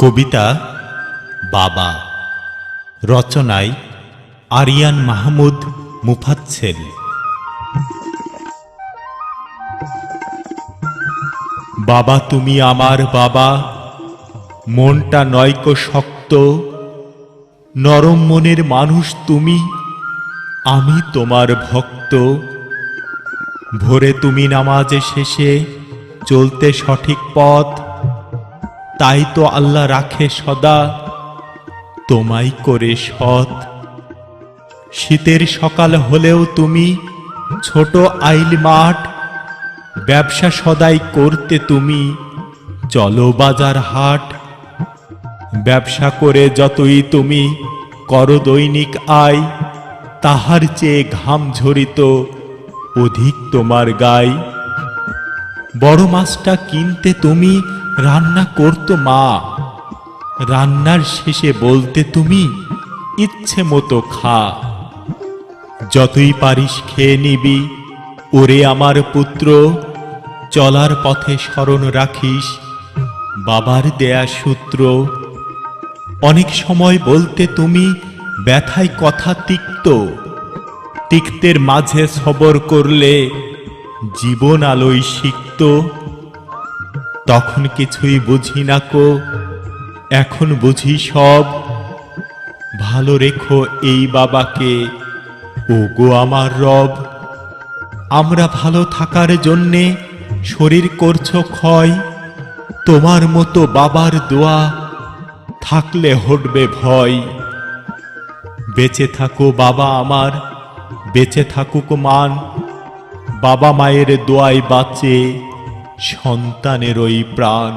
কবিতা, বাবা। রচনায় আরিয়ান মাহমুদ মুফাচ্ছেল বাবা, তুমি আমার বাবা। মনটা নয়কো শক্ত। নরম মনের মানুষ তুমি। আমি তোমার ভক্ত। ভোরে তুমি নামাজে শেষে চলতে সঠিক পথ। তাই তো আল্লাহ রাখে সদা। তোমাই করে সৎ। শীতের সকাল হলেও তুমি ছোট আইল মাঠ, ব্যবসা সদাই করতে তুমি চলো বাজার হাট। ব্যবসা করে যতই তুমি করো দৈনিক আয়, তাহার চেয়ে ঘাম ঝরিত অধিক তোমার গায়। বড় মাছটা কিনতে তুমি রান্না করতো মা। রান্নার শেষে বলতে তুমি, ইচ্ছে মতো খা। যতই পারিস খেয়ে নিবি। ওরে আমার পুত্র, চলার পথে স্মরণ রাখিস। বাবার দেয়া সূত্র। অনেক সময় বলতে তুমি ব্যথায় কথা তিক্ত। তিক্তের মাঝে সবর করলে জীবন আলোয় সিক্ত, তখন কিছুই বুঝি না কো, এখন বুঝি সব। ভালো রেখো এই বাবাকে ও গো আমার রব। আমরা ভালো থাকার জন্যে শরীর করছ ক্ষয়, তোমার মতো বাবার দোয়া থাকলে হটবে ভয়। বেঁচে থাকো বাবা আমার, বেঁচে থাকুক মান বাবা মায়ের দোয়ায় বাঁচে সন্তানের ওই প্রাণ।